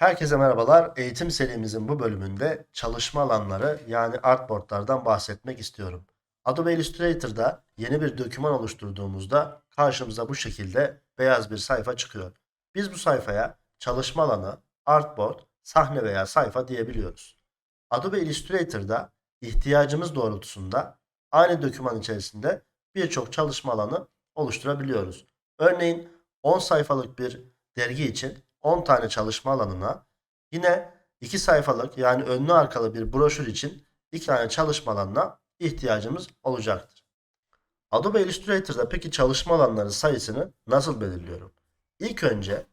Herkese merhabalar. Eğitim serimizin bu bölümünde çalışma alanları yani artboardlardan bahsetmek istiyorum. Adobe Illustrator'da yeni bir doküman oluşturduğumuzda karşımıza bu şekilde beyaz bir sayfa çıkıyor. Biz bu sayfaya çalışma alanı, artboard, sahne veya sayfa diyebiliyoruz. Adobe Illustrator'da ihtiyacımız doğrultusunda aynı doküman içerisinde birçok çalışma alanı oluşturabiliyoruz. Örneğin 10 sayfalık bir dergi için 10 tane çalışma alanına yine 2 sayfalık yani önlü arkalı bir broşür için 2 tane çalışma alanına ihtiyacımız olacaktır. Adobe Illustrator'da peki çalışma alanları sayısını nasıl belirliyorum? İlk önce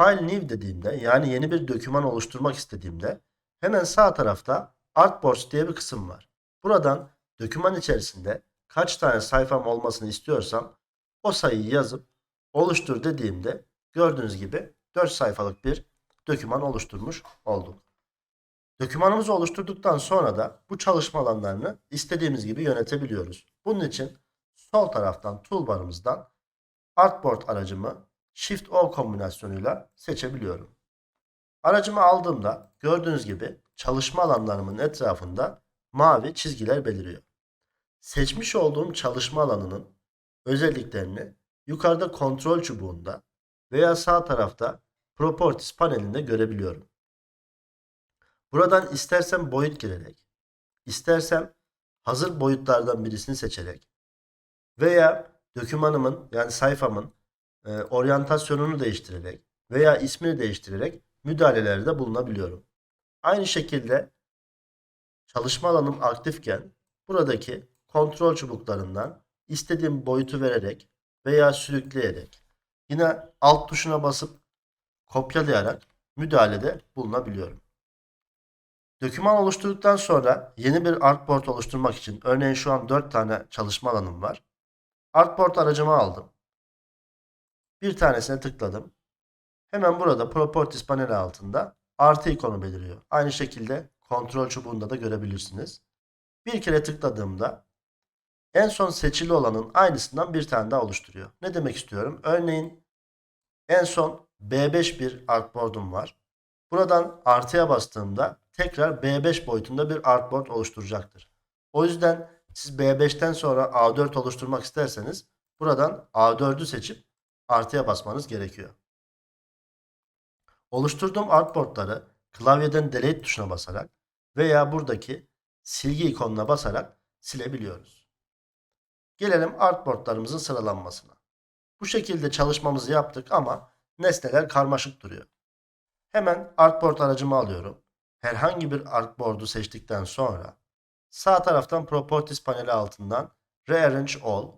File New dediğimde yani yeni bir doküman oluşturmak istediğimde hemen sağ tarafta Artboards diye bir kısım var. Buradan doküman içerisinde kaç tane sayfam olmasını istiyorsam o sayıyı yazıp oluştur dediğimde gördüğünüz gibi 4 sayfalık bir doküman oluşturmuş olduk. Dokümanımızı oluşturduktan sonra da bu çalışma alanlarını istediğimiz gibi yönetebiliyoruz. Bunun için sol taraftan toolbarımızdan Artboard aracımı Shift O kombinasyonuyla seçebiliyorum. Aracımı aldığımda gördüğünüz gibi çalışma alanlarımın etrafında mavi çizgiler beliriyor. Seçmiş olduğum çalışma alanının özelliklerini yukarıda kontrol çubuğunda veya sağ tarafta Properties panelinde görebiliyorum. Buradan istersem boyut girerek, istersem hazır boyutlardan birisini seçerek veya dokümanımın yani sayfamın e, oryantasyonunu değiştirerek veya ismini değiştirerek müdahalelerde bulunabiliyorum. Aynı şekilde çalışma alanım aktifken buradaki kontrol çubuklarından istediğim boyutu vererek veya sürükleyerek yine alt tuşuna basıp kopyalayarak müdahalede bulunabiliyorum. Doküman oluşturduktan sonra yeni bir artboard oluşturmak için örneğin şu an 4 tane çalışma alanım var. Artboard aracımı aldım. Bir tanesine tıkladım. Hemen burada Properties paneli altında artı ikonu beliriyor. Aynı şekilde kontrol çubuğunda da görebilirsiniz. Bir kere tıkladığımda en son seçili olanın aynısından bir tane daha oluşturuyor. Ne demek istiyorum? Örneğin en son B5 bir artboard'um var. Buradan artıya bastığımda tekrar B5 boyutunda bir artboard oluşturacaktır. O yüzden siz B5'ten sonra A4 oluşturmak isterseniz buradan A4'ü seçip artıya basmanız gerekiyor. Oluşturduğum artboardları klavyeden delete tuşuna basarak veya buradaki silgi ikonuna basarak silebiliyoruz. Gelelim artboardlarımızın sıralanmasına. Bu şekilde çalışmamızı yaptık ama nesneler karmaşık duruyor. Hemen artboard aracımı alıyorum. Herhangi bir artboard'u seçtikten sonra sağ taraftan Properties paneli altından Rearrange All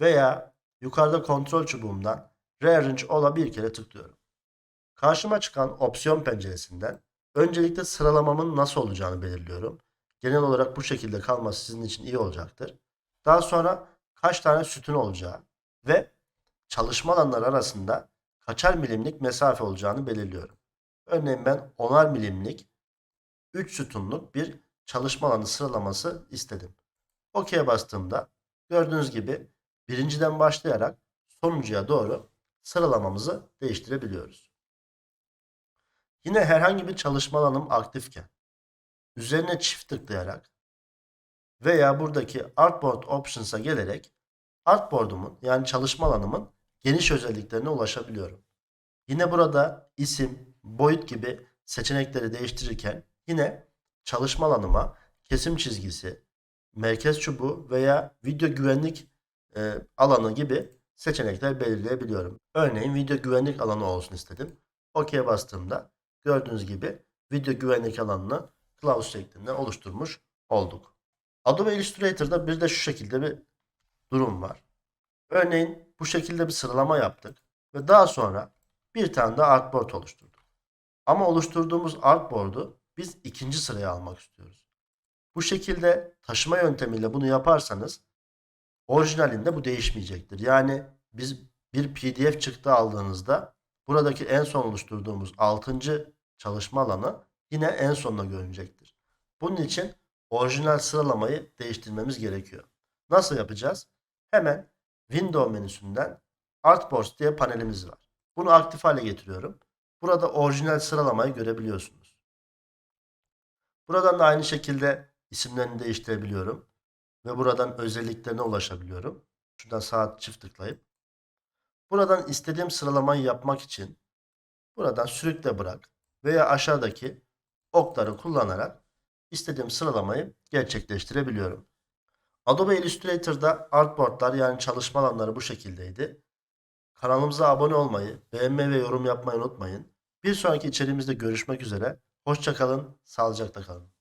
veya yukarıda kontrol çubuğumdan Rearrange All'a bir kere tıklıyorum. Karşıma çıkan opsiyon penceresinden öncelikle sıralamamın nasıl olacağını belirliyorum. Genel olarak bu şekilde kalması sizin için iyi olacaktır. Daha sonra kaç tane sütun olacağı ve çalışma alanları arasında kaçar milimlik mesafe olacağını belirliyorum. Örneğin ben 10'ar milimlik 3 sütunluk bir çalışma alanı sıralaması istedim. OK'ye bastığımda gördüğünüz gibi birinciden başlayarak sonuncuya doğru sıralamamızı değiştirebiliyoruz. Yine herhangi bir çalışma alanım aktifken üzerine çift tıklayarak veya buradaki Artboard Options'a gelerek Artboard'umun yani çalışma alanımın geniş özelliklerine ulaşabiliyorum. Yine burada isim, boyut gibi seçenekleri değiştirirken yine çalışma alanıma kesim çizgisi, merkez çubuğu veya video güvenlik e, alanı gibi seçenekler belirleyebiliyorum. Örneğin video güvenlik alanı olsun istedim. OK'ye bastığımda gördüğünüz gibi video güvenlik alanını kılavuz şeklinde oluşturmuş olduk. Adobe Illustrator'da bir de şu şekilde bir durum var. Örneğin bu şekilde bir sıralama yaptık ve daha sonra bir tane de artboard oluşturduk. Ama oluşturduğumuz artboard'u biz ikinci sıraya almak istiyoruz. Bu şekilde taşıma yöntemiyle bunu yaparsanız orijinalinde bu değişmeyecektir. Yani biz bir PDF çıktı aldığınızda buradaki en son oluşturduğumuz 6. çalışma alanı yine en sonuna görünecektir. Bunun için orijinal sıralamayı değiştirmemiz gerekiyor. Nasıl yapacağız? Hemen Window menüsünden Artboards diye panelimiz var. Bunu aktif hale getiriyorum. Burada orijinal sıralamayı görebiliyorsunuz. Buradan da aynı şekilde isimlerini değiştirebiliyorum. Ve buradan özelliklerine ulaşabiliyorum. Şuradan sağ çift tıklayıp. Buradan istediğim sıralamayı yapmak için buradan sürükle bırak veya aşağıdaki okları kullanarak istediğim sıralamayı gerçekleştirebiliyorum. Adobe Illustrator'da artboardlar yani çalışma alanları bu şekildeydi. Kanalımıza abone olmayı, beğenmeyi ve yorum yapmayı unutmayın. Bir sonraki içeriğimizde görüşmek üzere. Hoşçakalın, sağlıcakla kalın.